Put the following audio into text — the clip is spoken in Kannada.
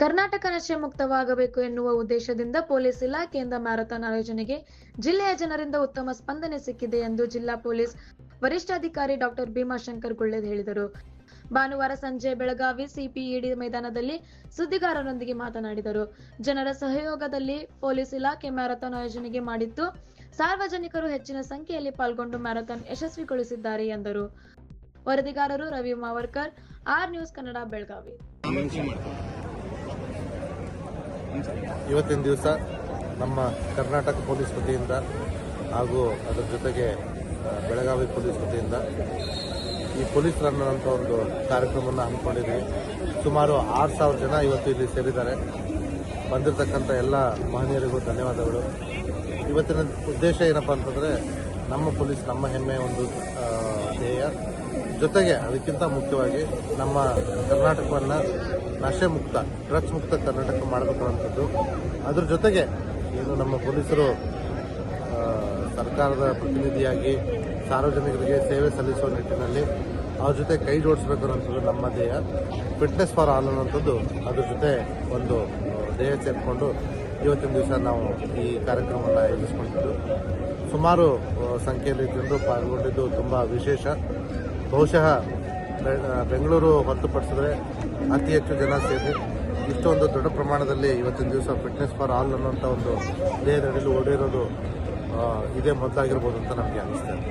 ಕರ್ನಾಟಕ ನಶೆ ಮುಕ್ತವಾಗಬೇಕು ಎನ್ನುವ ಉದ್ದೇಶದಿಂದ ಪೊಲೀಸ್ ಇಲಾಖೆಯಿಂದ ಮ್ಯಾರಥಾನ್ ಆಯೋಜನೆಗೆ ಜಿಲ್ಲೆಯ ಜನರಿಂದ ಉತ್ತಮ ಸ್ಪಂದನೆ ಸಿಕ್ಕಿದೆ ಎಂದು ಜಿಲ್ಲಾ ಪೊಲೀಸ್ ವರಿಷ್ಠಾಧಿಕಾರಿ ಡಾಕ್ಟರ್ ಭೀಮಾಶಂಕರ್ ಗುಳ್ಳೆದ್ ಹೇಳಿದರು. ಭಾನುವಾರ ಸಂಜೆ ಬೆಳಗಾವಿ ಸಿಪಿಇಡಿ ಮೈದಾನದಲ್ಲಿ ಸುದ್ದಿಗಾರರೊಂದಿಗೆ ಮಾತನಾಡಿದರು. ಜನರ ಸಹಯೋಗದಲ್ಲಿ ಪೊಲೀಸ್ ಇಲಾಖೆ ಮ್ಯಾರಥಾನ್ ಆಯೋಜನೆಗೆ ಮಾಡಿದ್ದು, ಸಾರ್ವಜನಿಕರು ಹೆಚ್ಚಿನ ಸಂಖ್ಯೆಯಲ್ಲಿ ಪಾಲ್ಗೊಂಡು ಮ್ಯಾರಥಾನ್ ಯಶಸ್ವಿಗೊಳಿಸಿದ್ದಾರೆ ಎಂದರು. ವರದಿಗಾರರು ರವಿ ಮಾವರ್ಕರ್, ಆರ್ ನ್ಯೂಸ್ ಕನ್ನಡ ಬೆಳಗಾವಿ. ಇವತ್ತಿನ ದಿವಸ ನಮ್ಮ ಕರ್ನಾಟಕ ಪೊಲೀಸ್ ವತಿಯಿಂದ ಹಾಗೂ ಅದರ ಜೊತೆಗೆ ಬೆಳಗಾವಿ ಪೊಲೀಸ್ ವತಿಯಿಂದ ಈ ಪೊಲೀಸ್ ರನ್ ಅಂತ ಒಂದು ಕಾರ್ಯಕ್ರಮವನ್ನು ಹಮ್ಮಿಕೊಂಡಿದ್ವಿ. ಸುಮಾರು ಆರು ಸಾವಿರ ಜನ ಇವತ್ತು ಇಲ್ಲಿ ಸೇರಿದ್ದಾರೆ. ಬಂದಿರತಕ್ಕಂಥ ಎಲ್ಲ ಮಹನೀಯರಿಗೂ ಧನ್ಯವಾದಗಳು. ಇವತ್ತಿನ ಉದ್ದೇಶ ಏನಪ್ಪ ಅಂತಂದರೆ ನಮ್ಮ ಪೊಲೀಸ್ ನಮ್ಮ ಹೆಮ್ಮೆ ಒಂದು ಧ್ಯೇಯ. ಜೊತೆಗೆ ಅದಕ್ಕಿಂತ ಮುಖ್ಯವಾಗಿ ನಮ್ಮ ಕರ್ನಾಟಕವನ್ನು ನಶೆ ಮುಕ್ತ, ಡ್ರಗ್ಸ್ ಮುಕ್ತ ಕರ್ನಾಟಕ ಮಾಡಬೇಕು ಅದ್ರ ಜೊತೆಗೆ ಏನು ನಮ್ಮ ಪೊಲೀಸರು ಸರ್ಕಾರದ ಪ್ರತಿನಿಧಿಯಾಗಿ ಸಾರ್ವಜನಿಕರಿಗೆ ಸೇವೆ ಸಲ್ಲಿಸುವ ನಿಟ್ಟಿನಲ್ಲಿ ಅವ್ರ ಜೊತೆ ಕೈ ಜೋಡಿಸ್ಬೇಕು ಅನ್ನೋಂಥದ್ದು ನಮ್ಮ ಧ್ಯೇಯ. ಫಿಟ್ನೆಸ್ ಫಾರ್ ಆಲ್ ಅನ್ನೋಂಥದ್ದು ಅದ್ರ ಜೊತೆ ಒಂದು ಧ್ಯೇಯ ಸೇರಿಕೊಂಡು ಇವತ್ತಿನ ದಿವಸ ನಾವು ಈ ಕಾರ್ಯಕ್ರಮವನ್ನು ಆಯೋಜಿಸ್ಕೊಂಡಿದ್ದು. ಸುಮಾರು ಸಂಖ್ಯೆಯಲ್ಲಿ ಜನರು ಪಾಲ್ಗೊಂಡಿದ್ದು ತುಂಬ ವಿಶೇಷ. ಬಹುಶಃ ಬೆಂಗಳೂರು ಹೊರತುಪಡಿಸಿದ್ರೆ ಅತಿ ಹೆಚ್ಚು ಜನ ಸೇರಿ ಇಷ್ಟೊಂದು ದೊಡ್ಡ ಪ್ರಮಾಣದಲ್ಲಿ ಇವತ್ತಿನ ದಿವಸ ಫಿಟ್ನೆಸ್ ಫಾರ್ ಆಲ್ ಅನ್ನೋಂಥ ಒಂದು ದೇಹದಡಿಯಲ್ಲಿ ಓಡಿರೋದು ಇದೇ ಮೊದಲಾಗಿರ್ಬೋದು ಅಂತ ನಮಗೆ ಅನಿಸ್ತದೆ